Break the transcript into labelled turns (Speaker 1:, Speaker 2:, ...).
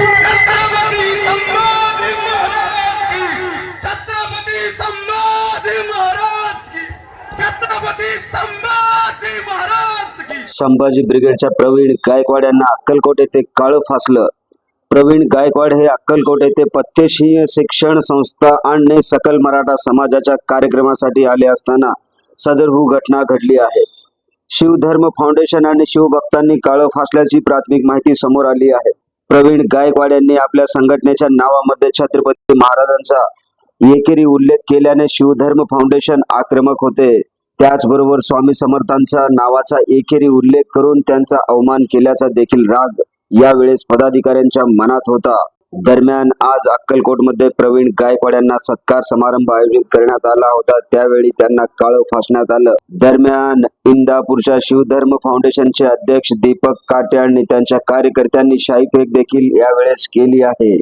Speaker 1: छत्रपती संभाजी महाराज की छत्रपती संभाजी महाराज की छत्रपती संभाजी महाराज की.
Speaker 2: संभाजी ब्रिगेडच्या प्रवीण गायकवाड यांना अक्कलकोट येथे काळं फासलं. प्रवीण गायकवाड हे अक्कलकोट येथे पत्तेशीय शिक्षण संस्था आणि सकल मराठा समाजाच्या कार्यक्रमासाठी आले असताना सदरभू घटना घडली आहे. शिवधर्म फाउंडेशन आणि शिवभक्तांनी काळं फासल्याची प्राथमिक माहिती समोर आली आहे. प्रवीण गायकवाड यांनी आपल्या संघटनेच्या नावामध्ये छत्रपती महाराजांचा एकेरी उल्लेख केल्याने शिवधर्म फाउंडेशन आक्रमक होते. त्याचबरोबर स्वामी समर्थांचा नावाचा एकेरी उल्लेख करून त्यांचा अवमान केल्याचा देखील राग यावेळेस पदाधिकाऱ्यांच्या मनात होता. दरम्यान आज अक्कलकोटमध्ये प्रवीण गायकवाड यांना सत्कार समारंभ आयोजित करण्यात आला होता. त्यावेळी त्यांना काळं फासण्यात आलं. दरम्यान इंदापूरच्या शिवधर्म फाउंडेशनचे अध्यक्ष दीपक काटे आणि त्यांच्या कार्यकर्त्यांनी शाही फेक देखील यावेळेस केली आहे.